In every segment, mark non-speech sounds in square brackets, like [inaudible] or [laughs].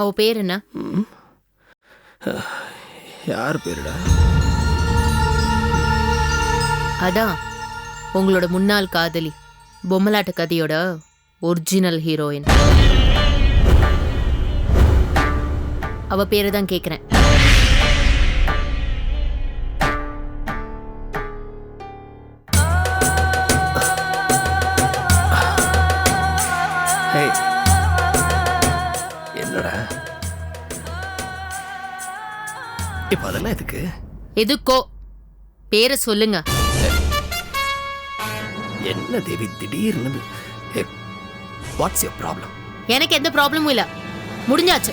அவ பேர் என்ன? யார் பேருடா? அதான் உங்களோட முன்னாள் காதலி பொம்மலாட்ட கதையோட ஒரிஜினல் ஹீரோயின் அவ பேரை தான் கேக்குறேன். இப்போ அதெல்லாம் எதுக்கு? எதுக்கோ? பேரை சொல்லுங்க. என்ன தேவி திடீர்னு? வாட்ஸ் யோர் ப்ராப்ளம் எனக்கு எந்த ப்ராப்ளமும் இல்ல. முடிஞ்சாச்சு.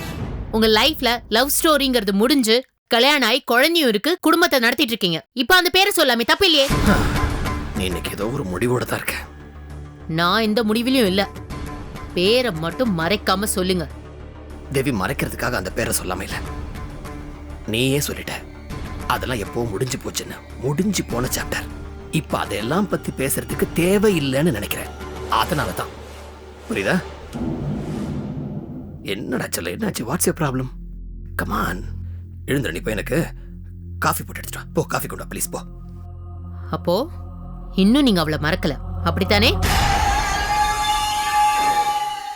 உங்க லைஃப்ல லவ் ஸ்டோரிங்கிறது முடிஞ்சு கல்யாணம் ஆகி குழந்தையும் இருக்கு குடும்பத்தை நடத்திட்டு இருக்கீங்க. இப்போ அந்த பேரை சொல்லாமே தப்பு இல்லையே? நீ இன்னைக்கு ஏதோ ஒரு முடிவோட தான் இருக்க. நான் எந்த முடிவிலையும் இல்ல. பேரை மட்டும் மறைக்காம சொல்லுங்க. தேவி மறைக்கிறதுக்காக அந்த பேரை சொல்லாம இல்ல. நீயே சொல்லிட்ட. அதெல்லாம் எப்போ முடிஞ்சு போச்சுன்னு முடிஞ்சு போன சாப்டர் இப்ப அதையெல்லாம் பத்தி பேசுறதுக்கு தேவையில்லைன்னு நினைக்கிறேன். அதனால தான் புரியுதா? என்னடா சொல்ல என்னாச்சு? வாட்ஸ் யூர் ப்ராப்ளம் கமான் எழுந்துரு நீ போய் எனக்கு காஃபி போட்டு எடுத்துட்டு. போ காஃபி கொண்டு ப்ளீஸ் போ. அப்போ இன்னும் நீங்க அவளை மறக்கல. அப்படித்தானே?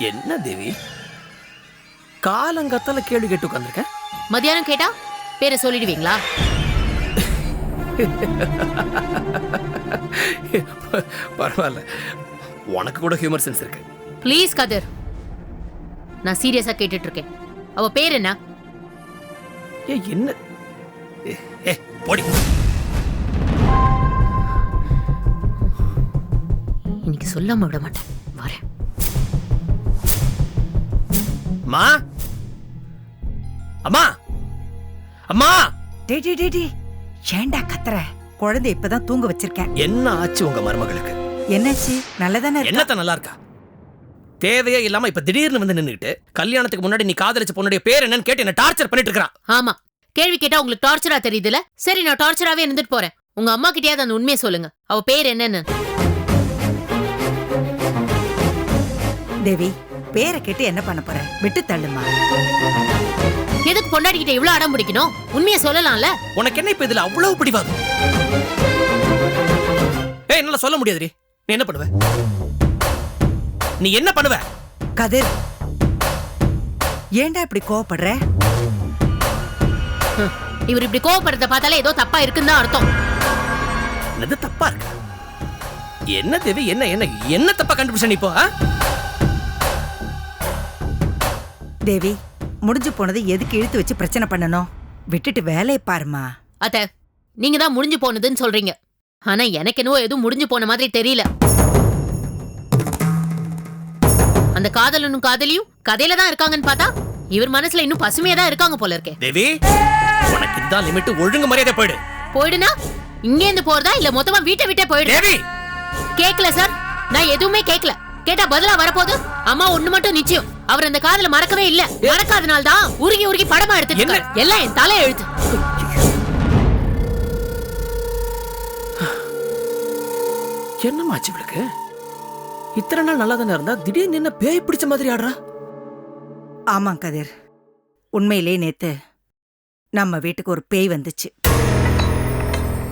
என்ன தேவி? காலங்கத்தால கேள்வி கேட்டு உட்காந்துருக்கேன் மத்தியானம் கேட்டா? பேரை சொல்லிடுவீங்களா? பரவாயில்ல. உனக்கு கூட ஹியூமர் சென்ஸ் இருக்கு. ப்ளீஸ் கதிர். நான் சீரியஸா கேட்டுட்டு இருக்கேன் அவ பேர் என்ன? ஏ என்ன? ஏ, போடி. இன்னைக்கு சொல்லாம விட மாட்டேன். வரேன். அம்மா? அம்மா? அம்மா! டேய் டேய் டேய் டேய். ஏன்டா கத்துற? குழந்தை இப்பதான் தூங்க வச்சிருக்கேன். என்ன ஆச்சு உங்க மருமகளுக்கு? என்னாச்சு? நல்லதானே இருக்கா? என்னத்த நல்லா இருக்கா தேவையே இல்லாம இப்ப திடீர்னு வந்து நின்னுட்டு கல்யாணத்துக்கு முன்னாடி நீ காதலிச்ச பொண்ணுடைய பேர் என்னன்னு கேட்டு என்ன டார்ச்சர் பண்ணிட்டு இருக்கா ஆமா. கேள்வி கேட்டா உங்களுக்கு டார்ச்சரா தெரியுதுல? சரி நான் டார்ச்சராவே இருந்துட்டு போறேன். உங்க அம்மா கிட்டயாவது அந்த உண்மையை சொல்லுங்க. அவ பேர் என்னன்னு? தேவி பேரை கேட்டு என்ன பண்ண போற? விட்டு தள்ளுமா? எதுக்கு பொண்டாடி கிட்ட இவ்வளவு அடம் பிடிக்கணும்? உண்மையை சொல்லலாம்ல? உனக்கு என்ன இப்ப இதுல அவ்வளவு பிடிவாதம்? ஏய் என்னால சொல்ல முடியாதுடி. நீ என்ன பண்ணுவ? நீ என்ன பண்ணுவ? கதிர் ஏன்டா இப்படி கோவப்படுற? இவர் இப்படி கோவப்படுறத பார்த்தாலே ஏதோ தப்பா இருக்குன்னு தான் அர்த்தம். என்னது தப்பா இருக்கு? என்ன தேவி என்ன என்ன என்ன தப்பா கண்டுபிடிச்ச நீ இப்போ தேவி முடிஞ்சு போனது எதுக்கு இழுத்து வச்சு பிரச்சனை பண்ணணும்? விட்டுட்டு வேலையை பாருமா அத்த நீங்க தான் முடிஞ்சு போனதுன்னு சொல்றீங்க. ஆனா எனக்கு என்னவோ எதுவும் முடிஞ்சு போன மாதிரி தெரியல. அந்த காதலனும் காதலியும் கதையில தான் இருக்காங்கன்னு பார்த்தா இவர் மனசுல இன்னும் பசுமையா தான் இருக்காங்க போல இருக்கே. தேவி உனக்கு இதுதான் லிமிட் ஒழுங்கு மரியாதை போயிடு. போயிடுனா இங்க இருந்து போறதா இல்ல மொத்தமா வீட்டை விட்டே போயிடு? தேவி! கேக்கல சார் நான் எதுவுமே கேக்கல. கேட்டா பதிலா வரப்போகுது? அம்மா ஒண்ணு மட்டும் நிச்சயம். அவர் அந்த காதல மறக்கவே இல்ல. மறக்காதனால தான் உருகி உருகி படமா? இருக்காரு. எல்லாம் என் தலை எழுத்து என்னமாச்சு இவளுக்கு? இத்தனை நாள் நல்லா தானே இருந்தா திடீர்னு என்ன பேய் பிடிச்ச மாதிரி ஆடுறா? ஆமா கதிர். உண்மையிலே நேத்து நம்ம வீட்டுக்கு ஒரு பேய் வந்துச்சு.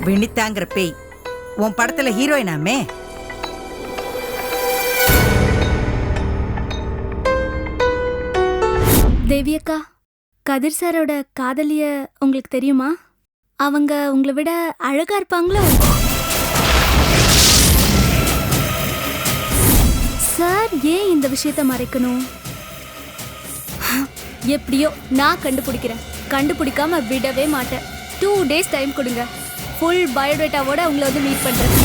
வினிதாங்கிற பேய். உன் படத்துல ஹீரோயினாமே? தேவியக்கா கதிர் சாரோட காதலிய உங்களுக்கு தெரியுமா? அவங்க உங்களை விட அழகா இருப்பாங்களோ? சார் ஏன் இந்த விஷயத்த மறைக்கணும்? எப்படியோ நான் கண்டுபிடிக்கிறேன். கண்டுபிடிக்காம விடவே மாட்டேன். டூ டேஸ் டைம் கொடுங்க. ஃபுல் பயோடேட்டாவோட உங்களை வந்து மீட் பண்ணுறேன்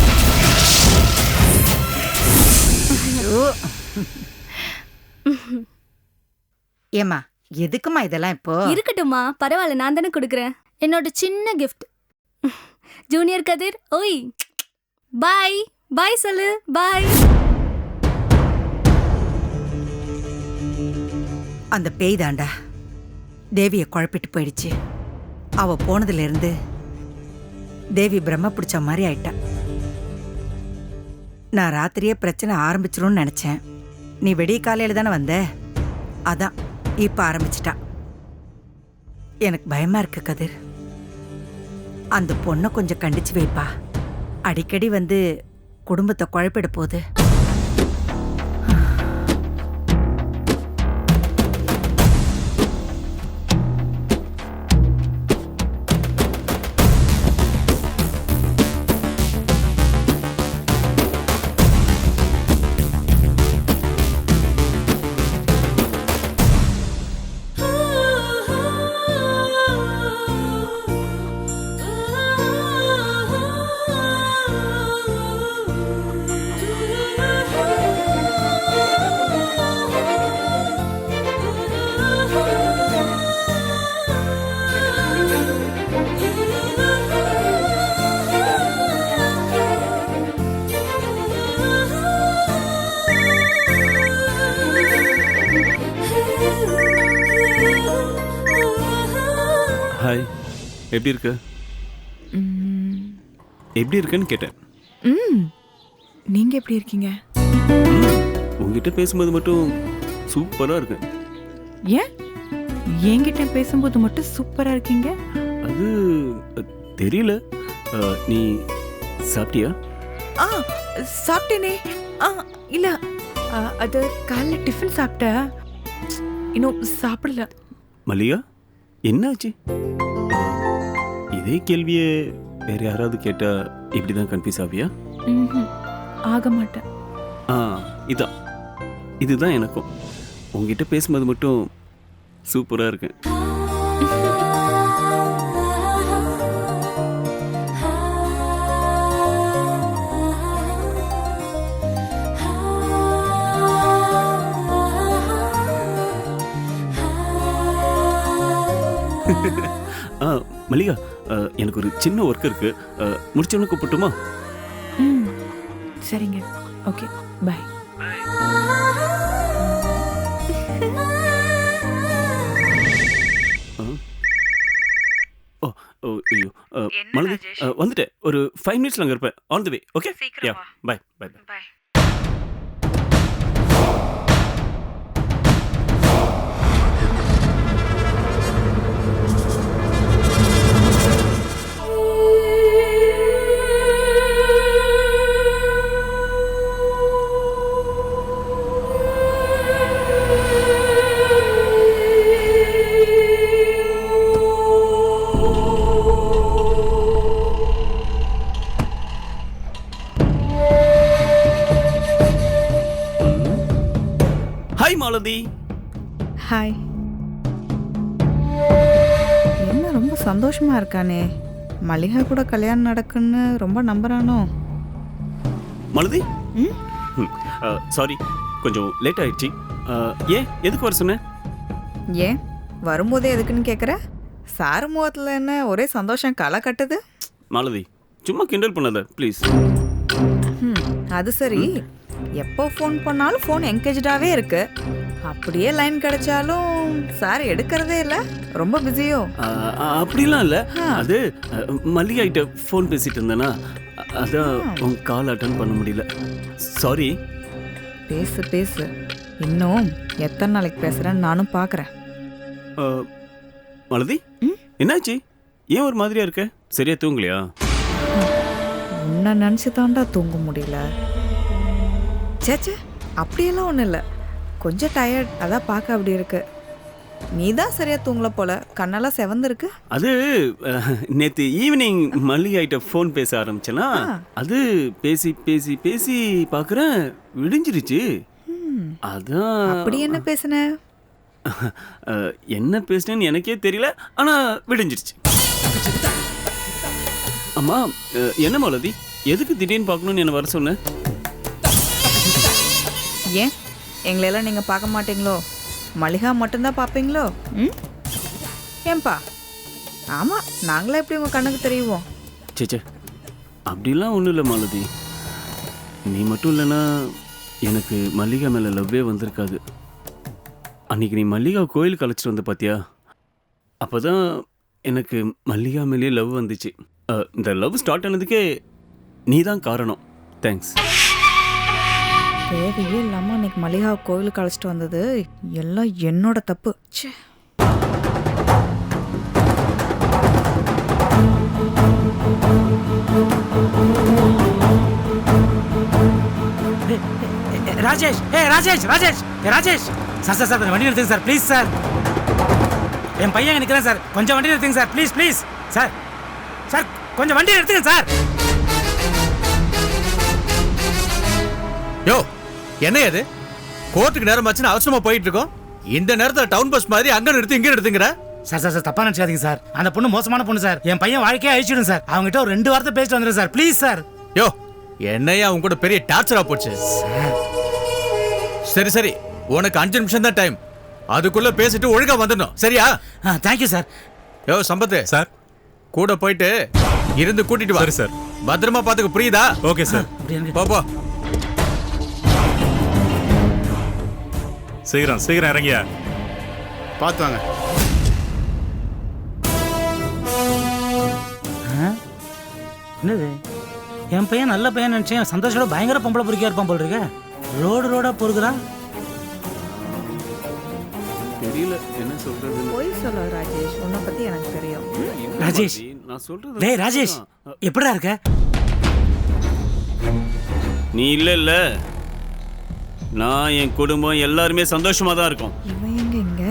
ஏமா எதுக்குமா இதெல்லாம் இப்போ? இருக்கட்டும்மா பரவாயில்ல நான் தானே கொடுக்குறேன். என்னோட சின்ன கிஃப்ட் ஜூனியர் கதிர் ஓய். பாய் பாய் சொல்லு பாய் அந்த பேய் தாண்டா. தேவிய குழப்பிட்டு போயிடுச்சு. அவ போனதுல இருந்து தேவி பிரம்ம பிடிச்ச மாதிரி ஆயிட்டா. நான் ராத்திரியே பிரச்சனை ஆரம்பிச்சிரும்னு நினைச்சேன். நீ வெடிய காலையில தானே வந்த? அதான். இப்ப ஆரம்பிச்சிட்டான் எனக்கு பயமா இருக்கு கதிர். அந்த பொண்ணை கொஞ்சம் கண்டிச்சு வைப்பா. அடிக்கடி வந்து குடும்பத்தை குழப்பிட போகுது. எப்படி இருக்க? எப்படி இருக்கேன்னு கேட்டேன். ம். நீங்க எப்படி இருக்கீங்க? உங்ககிட்ட பேசும்போது மட்டும் சூப்பராக இருக்கேன் ஏன்? என்கிட்ட பேசும்போது மட்டும் சூப்பரா இருக்கீங்க? அது தெரியல. நீ சாப்பிட்டியா? ஆ சாப்பிட்டேனே. ஆ இல்ல அது காலைல டிஃபன் சாப்பிட்டேன். இன்னும் சாப்பிடல. மல்லிகா என்னாச்சு? இதே கேள்வியை வேற யாராவது கேட்டா இப்படி தான் கன்ஃபியூஸ் ஆவியா. ஆக மாட்டேன். ஆ இதான். இதுதான் எனக்கும். உங்ககிட்ட பேசும்போது மட்டும் சூப்பராக இருக்கேன். [laughs] ஆ மல்லிகா எனக்கு ஒரு சின்ன ஒர்க் இருக்கு. அ, முடிச்சவொன்னே கூப்பிட்டுமா ம். சரிங்க. ஓகே. பை. ஓ ஓ ஐயோ. அ, வந்துட்டேன். ஒரு ஃபைவ் மினிட்ஸ்ல அங்கே இருப்பேன். On the way okay ya bye bye bye சந்தோஷமா இருக்கானே. மல்லிகா கூட கல்யாணம் நடக்குன்னு ரொம்ப நம்புறானோ? மாலதி? சாரி கொஞ்சம் லேட் ஆயிடுச்சு. ஏன் எதுக்கு வர சொன்னேன் ஏன் வரும்போதே எதுக்குன்னு கேட்குற சாரு முகத்தில் என்ன ஒரே சந்தோஷம் களை கட்டுது? மாலதி சும்மா கிண்டல் பண்ணாத ப்ளீஸ் அது சரி. எப்போ ஃபோன் பண்ணாலும் ஃபோன் என்கேஜாகவே இருக்கு. அப்படியே லைன் கிடைச்சாலும் சார் எடுக்கிறதே இல்லை. ரொம்ப பிஸியோ அப்படிலாம் இல்லை. அது அ, மல்லிகா கிட்ட ஃபோன் பேசிட்டு இருந்தேனா அதான் உன் கால் அட்டன் பண்ண முடியல. சாரி பேசு பேசு. இன்னும் எத்தனை நாளைக்கு பேசுகிறேன்னு நானும் பார்க்குறேன் மாலதி? என்னாச்சு? ஏன் ஒரு மாதிரியா இருக்க? சரியா தூங்கலையா? உன்னை நினச்சி தாண்டா தூங்க முடியல. சேச்சே அப்படியெல்லாம் ஒன்றும் இல்லை. கொஞ்சம் டயர்ட் அதான் பார்க்க அப்படி இருக்கு. நீ தான் சரியா தூங்கல போல. கண்ணெல்லாம் செவந்திருக்கு. அது நேத்து ஈவினிங் மல்லிகா கிட்ட ஃபோன் பேச ஆரம்பிச்சேனா. அது பேசி பேசி பேசி பார்க்குறேன் விடிஞ்சிருச்சு. அதான். அப்படி என்ன பேசுன? என்ன பேசினேன்னு எனக்கே தெரியல. ஆனா விடிஞ்சிருச்சு. அம்மா என்ன மாலதி? எதுக்கு திடீர்னு பார்க்கணும்னு என்ன வர சொன்ன? ஏன்? எங்களையெல்லாம் நீங்கள் பார்க்க மாட்டீங்களோ? மளிகா மட்டும்தான் பார்ப்பீங்களோ? ம்? ஏன்பா? ஆமாம் நாங்களே எப்படி உங்கள் கண்ணுக்கு தெரியுவோம்? சேச்சே அப்படிலாம் ஒன்றும் இல்லை மாலதி. நீ மட்டும் இல்லைன்னா எனக்கு மல்லிகா மேலே லவ்வே வந்திருக்காது. அன்றைக்கி நீ மல்லிகா கோயிலுக்கு அழைச்சிட்டு வந்த பார்த்தியா அப்போ தான் எனக்கு மல்லிகா மேலேயே லவ் வந்துச்சு. இந்த லவ் ஸ்டார்ட் ஆனதுக்கே நீ தான் காரணம். தேங்க்ஸ். தேவையே இல்லாமல் அன்னைக்கு மல்லிகா கோயிலுக்கு அழைச்சிட்டு வந்தது. எல்லாம் என்னோட தப்பு. ச்சே. ராஜேஷ் ஏ ராஜேஷ் ராஜேஷ் ஏ ராஜேஷ். சார் சார் சார் கொஞ்சம் வண்டி நிறுத்துங்க சார். Please sir. என் பையன் நிற்கிறேன் சார். கொஞ்சம் வண்டி நிறுத்துங்க sir. Please please sir sir கொஞ்சம் வண்டி நிறுத்துங்க சார். யோ என்ன இது? கோர்ட்டுக்கு நேரம் ஆச்சுன்னு அவசரமா போயிட்டு இருக்கோம் இந்த நேரத்துல டவுன் பஸ் மாதிரி அங்க நிறுத்தி இங்க நிறுத்துங்கிற சார் சார் சார் தப்பா நினச்சாதீங்க சார். அந்த பொண்ணு மோசமான பொண்ணு சார். என் பையன் வாழ்க்கையை அழிச்சிடும் சார். அவங்ககிட்ட ஒரு ரெண்டு வார்த்தை பேசிட்டு வந்துடுறேன் சார். Please sir. யோ என்னையா உன் கூட பெரிய டார்ச்சரா போச்சு? சரி. சரி உனக்கு அஞ்சு நிமிஷம் தான் டைம் அதுக்குள்ள பேசிட்டு ஒழுங்கா வந்துடணும். சரியா? ஆ தேங்க்யூ சார். யோ சம்பத்து. சார். கூட போயிட்டு இருந்து கூட்டிட்டு வா. சரி சார். பத்திரமா பாத்துக்க புரியுதா? Okay sir. போ. சீக்கிரம் சீக்கிரம் இறங்கியா? பார்த்து வாங்க. என்னது? என் பையன் நல்ல பையன் நினைச்சேன் சந்தோஷோட பயங்கர பொம்பளை பொறுக்கியா இருப்பான் போல் இருக்க. ரோடு ரோடா பொறுக்குறான் தெரியல என்ன சொல்றது? பொய் சொல்ல ராஜேஷ் உன்னை பற்றி எனக்கு தெரியும். ராஜேஷ். நான் சொல்றது டேய் ராஜேஷ் எப்படிடா இருக்க? நீ இல்ல இல்ல. நான் என் குடும்பம் எல்லாருமே சந்தோஷமா தான் இருக்கோம். இவன் எங்க இங்க?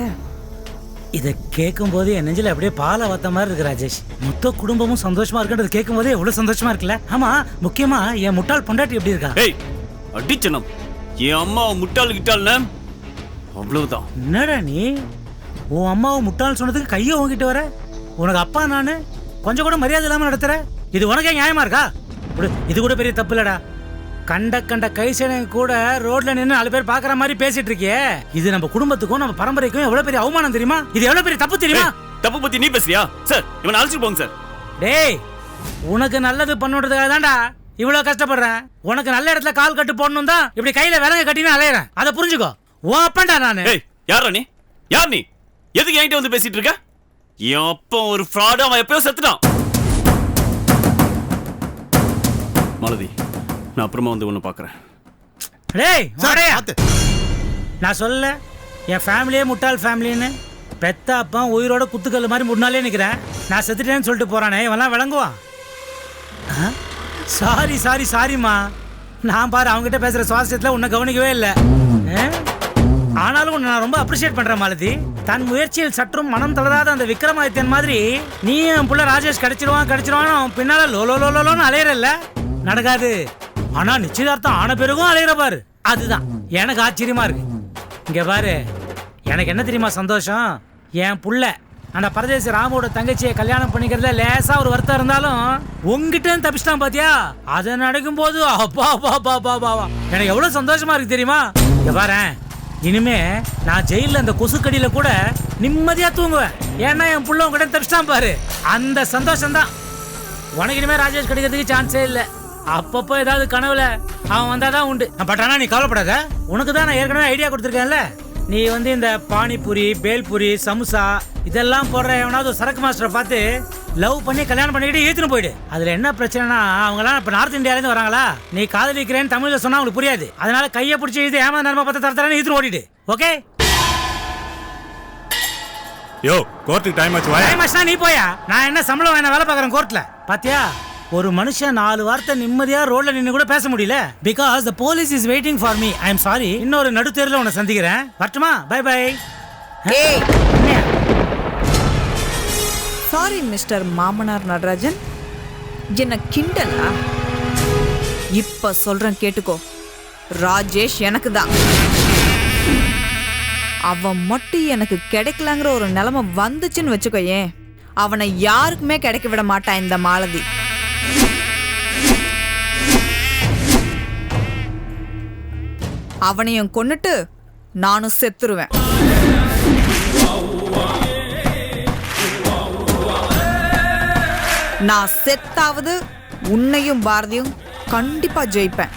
இதை கேட்கும் போது என் நெஞ்சில அப்படியே பாலை வத்த மாதிரி இருக்கு ராஜேஷ். மொத்த குடும்பமும் சந்தோஷமா இருக்குன்றது கேட்கும் போதே எவ்வளவு சந்தோஷமா இருக்குல்ல? ஆமா முக்கியமா என் முட்டாள் பொண்டாட்டி எப்படி இருக்கா? ஏய் அடிச்சனம் என் அம்மா முட்டாள் கிட்டாள்னு? அவ்வளவுதான். என்னடா நீ? உன் அம்மாவை முட்டாள் சொன்னதுக்கு கையை வாங்கிட்டு வர? உனக்கு அப்பா நானு? கொஞ்சம் கூட மரியாதை இல்லாம நடத்துற? இது உனக்கே நியாயமா இருக்கா? இது கூட பெரிய தப்பு இல்லடா. கண்ட கண்ட கை சேனங்க கூட ரோட்ல நின்று நாலு பேர் பாக்குற மாதிரி பேசிட்டு இருக்கியே இது நம்ம குடும்பத்துக்கும் நம்ம பரம்பரைக்கும் எவ்வளவு பெரிய அவமானம் தெரியுமா? இது எவ்வளவு பெரிய தப்பு தெரியுமா? தப்பு பத்தி நீ பேசுறியா? சார் இவனை அழைச்சிட்டு போங்க சார். டேய் உனக்கு நல்லது பண்ணுறதுக்காக தான்டா இவ்வளவு கஷ்டப்படுறேன். உனக்கு நல்ல இடத்துல கால் கட்டு போடணும் தான் இப்படி கையில விலங்க கட்டினு அலையறேன். அதை புரிஞ்சுக்கோ. உன் அப்பன்டா நானு. ஏய் யாரா நீ? யார் நீ? எதுக்கு என்கிட்ட வந்து பேசிட்டு இருக்க? என் அப்பா ஒரு ஃப்ராட் அவன் எப்பயோ செத்துட்டான். மாலதி நான் அப்புறமா வந்து உன்னை பார்க்கறேன் டேய் சார் வாடா. நான் சொல்ல என் ஃபேமிலியே முட்டாள் ஃபேமிலின்னு பெத்த அப்பா உயிரோட குத்துக்கல் மாதிரி முன்னாலே நிற்கிறேன் நான் செத்துட்டேன்னு சொல்லிட்டு போறானே இவன்லாம் விளங்குவான் சாரி சாரி சாரிம்மா நான் பாரு அவங்ககிட்ட பேசுற சுவாசத்தில் உன்னை கவனிக்கவே இல்லை. ஆனாலும் உன்னை நான் ரொம்ப அப்ரிஷியேட் பண்றேன் மாலதி. தன் முயற்சியில் சற்றும் மனம் தளராத அந்த விக்ரமாதித்யன் மாதிரி நீ என் புள்ள ராஜேஷ் கிடைச்சிருவான் கிடைச்சிருவான் அவன் பின்னால லோ லோ லோ லோன்னு அலையறல்ல. நடக்காது. ஆனா நிச்சயதார்த்தம் ஆன பிறகும் அலையிற பாரு. அதுதான். எனக்கு ஆச்சரியமா இருக்கு. இங்க பாரு. எனக்கு என்ன தெரியுமா சந்தோஷம்? என் புள்ள அந்த பரதேசி ராமோட தங்கச்சியை கல்யாணம் பண்ணிக்கிறதுல லேசா ஒரு வருத்தம் இருந்தாலும் உங்ககிட்ட தப்பிச்சிட்டான் பாத்தியா? அதை நடக்கும் போது அப்பா அப்பா அப்பா அப்பா பா எனக்கு எவ்வளவு சந்தோஷமா இருக்கு தெரியுமா? இங்க பாரு. இனிமே நான் ஜெயில அந்த கொசுக்கடியில கூட நிம்மதியா தூங்குவேன். ஏன்னா என் புள்ள உங்ககிட்ட தப்பிச்சிட்டான் பாரு. அந்த சந்தோஷம் தான் உனக்கு இனிமே ராஜேஷ் கிடைக்கிறதுக்கு சான்ஸே இல்லை. அப்பப்போ ஏதாவது கனவுல அவன் வந்தாதான் உண்டு. பட் ஆனா நீ கவலைப்படாத. உனக்கு தான் நான் ஏற்கனவே ஐடியா கொடுத்துருக்கேன்ல. நீ வந்து இந்த பானிபூரி பேல்பூரி சமுசா இதெல்லாம் போடுற எவனாவது ஒரு சரக்கு மாஸ்டரை பார்த்து லவ் பண்ணி கல்யாணம் பண்ணிக்கிட்டு ஈத்துன்னு போயிடு. அதுல என்ன பிரச்சனைனா அவங்கலாம் இப்ப நார்த் இந்தியால இருந்து வராங்களா? நீ காதலிக்கிறேன்னு தமிழ்ல சொன்னா அவங்களுக்கு புரியாது. அதனால கையை பிடிச்சி இது ஏமா நர்ம பார்த்து தர தரன்னு ஈத்துன்னு ஓடிடு. ஓகே? யோ கோர்ட்டுக்கு டைம் ஆச்சு டைம் ஆச்சுனா நீ போயா? நான் என்ன சம்பளம் வேணா வேலை பார்க்கறேன் கோர்ட்ல பாத்தியா? ஒரு மனுஷன் நாலு வார்த்தை நிம்மதியா ரோட்ல நின்னு கூட பேச முடியல. Because the police is waiting for me I am sorry இன்னொரு நடுத்தேர்ல உன்னை சந்திக்கிறேன். வரட்டுமா? பை பை சாரி மிஸ்டர் மாமனார் நடராஜன். என்ன கிண்டலா? இப்ப சொல்றேன் கேட்டுக்கோ. ராஜேஷ் எனக்கு தான் அவன் மட்டும் எனக்கு கிடைக்கலங்கிற ஒரு நிலைமை வந்துச்சுன்னு வச்சுக்கோயேன் அவனை யாருக்குமே கிடைக்க விட மாட்டான் இந்த மாலதி. அவனையும் கொன்னுட்டு நானும் செத்துருவேன். நான் செத்தாவது உன்னையும் பாரதியும் கண்டிப்பா ஜெயிப்பேன்.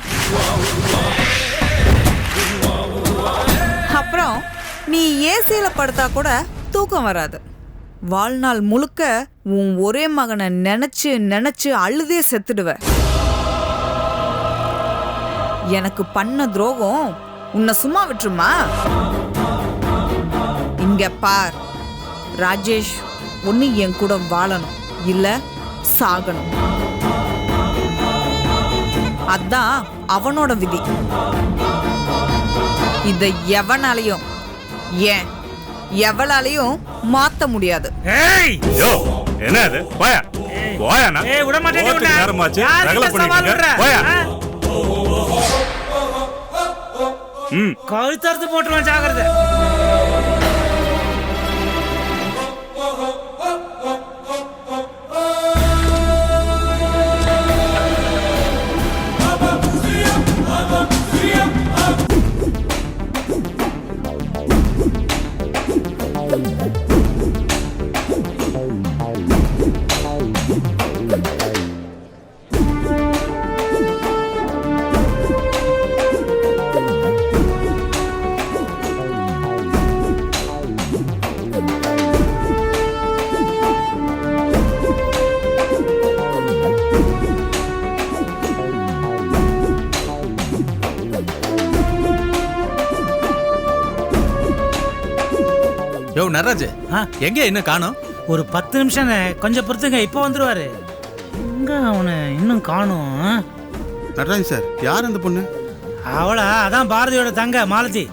அப்புறம் நீ ஏசியில படுத்தா கூட தூக்கம் வராது. வாழ்நாள் முழுக்க உன் ஒரே மகனை நினைச்சு நினைச்சு அழுதே செத்துடுவேன். எனக்கு பண்ண துரோகம் உன்னை சும்மா விட்டுருமா? இங்க பார் ராஜேஷ் ஒன்னு என் கூட வாழணும் இல்ல சாகணும். அதான் அவனோட விதி. இதை எவனாலையும் ஏன் எவளாலையும் மாத்த முடியாது. ஏய் யோ என்ன அது? போயா. ஏய். விட மாட்டேன் கழுத்தறுத்து போட்டுருவேன் ஜாகிரதை நடராஜ் ஆ? எங்க இன்னும் காணோம்? ஒரு பத்து நிமிஷம் கொஞ்சம் பொறுத்துங்க இப்போ வந்துருவாரு. எங்க அவனை இன்னும் காணும்? நடராஜ் சார் யார் அந்த பொண்ணு? அவளா அதான் பாரதியோட தங்க மாலதி.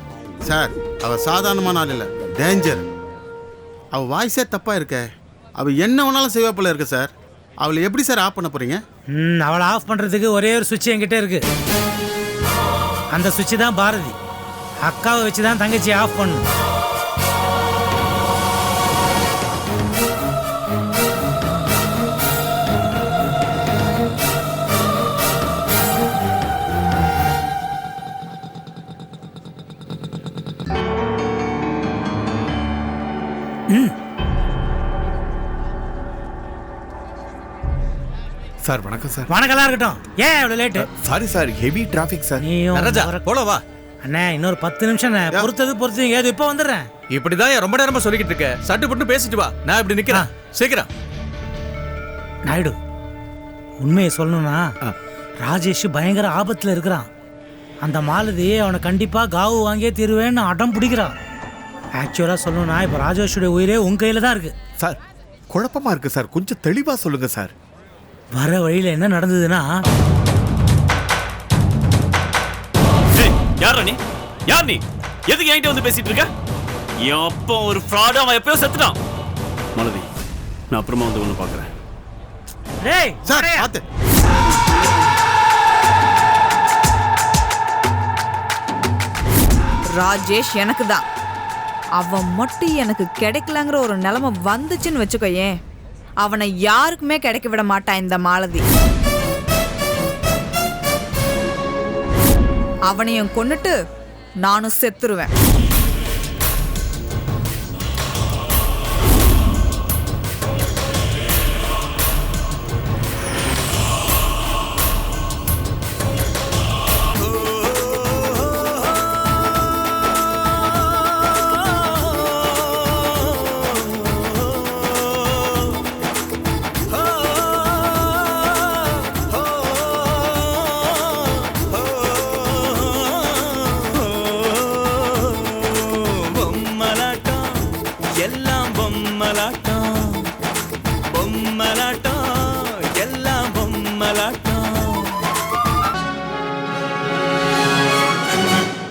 சார் அவ சாதாரணமான ஆள் இல்லை டேஞ்சர் அவ வாய்ஸே தப்பா இருக்க. அவ என்ன வேணாலும் செய்வா போல இருக்கு சார். அவளை எப்படி சார் ஆஃப் பண்ண போறீங்க? ம் அவளை ஆஃப் பண்றதுக்கு ஒரே ஒரு சுவிட்ச் என்கிட்ட இருக்கு. அந்த சுவிட்ச் தான் பாரதி. அக்காவை வச்சு தான் தங்கச்சி ஆஃப் பண்ணும் சார் வணக்கம் சார். வணக்கம்லாம் இருக்கட்டும். ஏன் இவ்வளோ late sorry sir heavy traffic sir. நீயும் நடராஜா போல வா. அண்ணே இன்னொரு பத்து நிமிஷம் பொறுத்தது பொறுத்து ஏது இப்போ வந்துடுறேன். இப்படிதான் ரொம்ப நேரமா சொல்லிக்கிட்டு இருக்க. சட்டு புட்டு பேசிட்டு வா. நான் இப்படி நிக்கிறேன். சீக்கிரம். நாயுடு உண்மையை சொல்லணும்னா ராஜேஷ் பயங்கர ஆபத்தில் இருக்கிறான். அந்த மாலதி அவனை கண்டிப்பாக காவு வாங்கியே தீருவேன்னு அடம் பிடிக்கிறான். ஆக்சுவலாக சொல்லணும்னா இப்போ ராஜேஷுடைய உயிரே உன் கையில் தான் இருக்கு. சார் குழப்பமா இருக்கு சார். கொஞ்சம் தெளிவா சொல்லுங்க சார். வர வழியில் என்ன நடந்ததுன்னா யாரா நீ? யார் நீ? எதுக்கு என்கிட்ட வந்து பேசிட்டு இருக்க? என் அப்பா ஒரு ஃப்ராட் அவன் எப்பயோ செத்துட்டான். மலதி நான் அப்புறமா வந்து ஒன்று பார்க்குறேன். டேய் சார்? பார்த்து. ராஜேஷ் எனக்கு தான். அவன் மட்டும் எனக்கு கிடைக்கலங்கிற ஒரு நிலைமை வந்துச்சுன்னு வச்சுக்கோயேன். அவனை யாருக்குமே கிடைக்க விட மாட்டான் இந்த மாலதி. அவனையும் கொன்னுட்டு நானும் செத்துருவேன்.